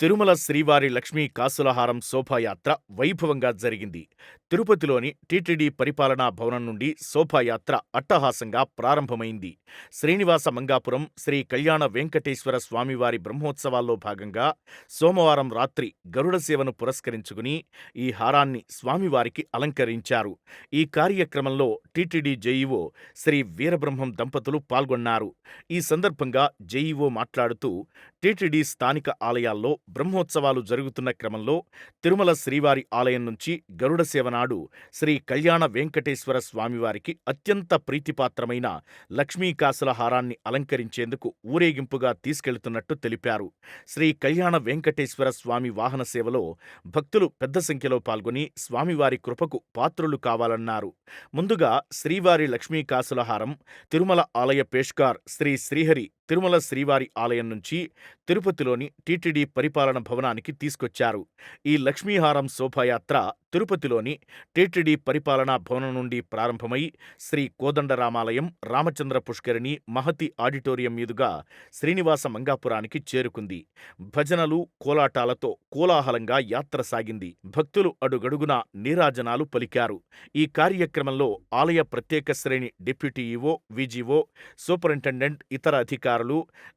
తిరుమల శ్రీవారి లక్ష్మీ కాసులహారం శోభాయాత్ర వైభవంగా జరిగింది. తిరుపతిలోని టీటీడీ పరిపాలనా భవనం నుండి శోభాయాత్ర అట్టహాసంగా ప్రారంభమైంది. శ్రీనివాస మంగాపురం శ్రీ కళ్యాణ వెంకటేశ్వర స్వామివారి బ్రహ్మోత్సవాల్లో భాగంగా సోమవారం రాత్రి గరుడ సేవను పురస్కరించుకుని ఈ హారాన్ని స్వామివారికి అలంకరించారు. ఈ కార్యక్రమంలో టీటీడీ జేఈఓ శ్రీ వీరబ్రహ్మం దంపతులు పాల్గొన్నారు. ఈ సందర్భంగా జేఈఓ మాట్లాడుతూ టీటీడీ స్థానిక ఆలయాల్లో బ్రహ్మోత్సవాలు జరుగుతున్న క్రమంలో తిరుమల శ్రీవారి ఆలయం నుంచి గరుడ సేవన నాడు శ్రీ కళ్యాణ వెంకటేశ్వర స్వామివారికి అత్యంత ప్రీతిపాత్రమైన లక్ష్మీకాసుల హారాన్ని అలంకరించేందుకు ఊరేగింపుగా తీసుకెళ్తున్నట్టు తెలిపారు. శ్రీ కళ్యాణ వెంకటేశ్వర స్వామి వాహన సేవలో భక్తులు పెద్ద సంఖ్యలో పాల్గొని స్వామివారి కృపకు పాత్రులు కావాలన్నారు. ముందుగా శ్రీవారి లక్ష్మీకాసుల హారం తిరుమల ఆలయ పేష్కార్ శ్రీ శ్రీహరి తిరుమల శ్రీవారి ఆలయం నుంచి తిరుపతిలోని టీటీడీ పరిపాలన భవనానికి తీసుకొచ్చారు. ఈ లక్ష్మీహారం శోభాయాత్ర తిరుపతిలోని టీటీడీ పరిపాలనా భవనం నుండి ప్రారంభమై శ్రీ కోదండరామాలయం, రామచంద్ర పుష్కరిణి, మహతి ఆడిటోరియం మీదుగా శ్రీనివాస మంగాపురానికి చేరుకుంది. భజనలు, కోలాటాలతో కోలాహలంగా యాత్ర సాగింది. భక్తులు అడుగడుగునా నీరాజనాలు పలికారు. ఈ కార్యక్రమంలో ఆలయ ప్రత్యేక శ్రేణి డిప్యూటీ ఈవో, విజిఓ, సూపరింటెండెంట్, ఇతర అధికారులు,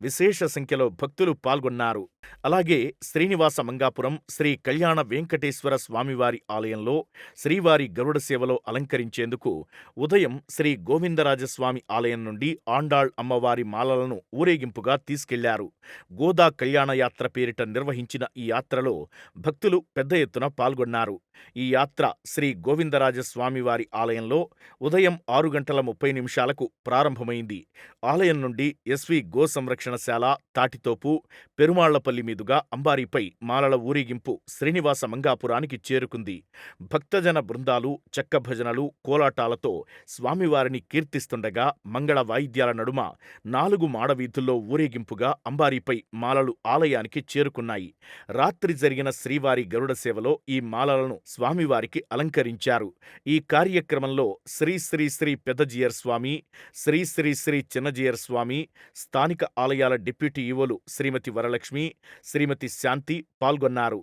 విశేష సంఖ్యలో భక్తులు పాల్గొన్నారు. అలాగే శ్రీనివాస మంగాపురం శ్రీ కళ్యాణ వెంకటేశ్వర స్వామివారి ఆలయంలో శ్రీవారి గరుడ సేవలో అలంకరించేందుకు ఉదయం శ్రీ గోవిందరాజస్వామి ఆలయం నుండి ఆండాళ్ అమ్మవారి మాలలను ఊరేగింపుగా తీసుకెళ్ళారు. గోదా కళ్యాణ యాత్ర పేరిట నిర్వహించిన ఈ యాత్రలో భక్తులు పెద్ద ఎత్తున పాల్గొన్నారు. ఈ యాత్ర శ్రీ గోవిందరాజస్వామివారి ఆలయంలో ఉదయం ఆరు గంటల ముప్పై నిమిషాలకు ప్రారంభమైంది. ఆలయం నుండి ఎస్వి గో సంరక్షణశాల, తాటితోపు, పెరుమాళ్ళపల్లి మీదుగా అంబారీపై మాలల ఊరేగింపు శ్రీనివాస మంగాపురానికి చేరుకుంది. భక్తజన బృందాలు చెక్క భజనలు, కోలాటాలతో స్వామివారిని కీర్తిస్తుండగా మంగళ వాయిద్యాల నడుమ నాలుగు మాడవీధుల్లో ఊరేగింపుగా అంబారీపై మాలలు ఆలయానికి చేరుకున్నాయి. రాత్రి జరిగిన శ్రీవారి గరుడ సేవలో ఈ మాలలను స్వామివారికి అలంకరించారు. ఈ కార్యక్రమంలో శ్రీ శ్రీ శ్రీ పెద్దజీయర్ స్వామి, శ్రీ శ్రీ శ్రీ చిన్నజీయర్ స్వామి, స్థానిక ఆలయాల డిప్యూటీ ఈవోలు శ్రీమతి వరలక్ష్మి, శ్రీమతి శాంతి పాల్గొన్నారు.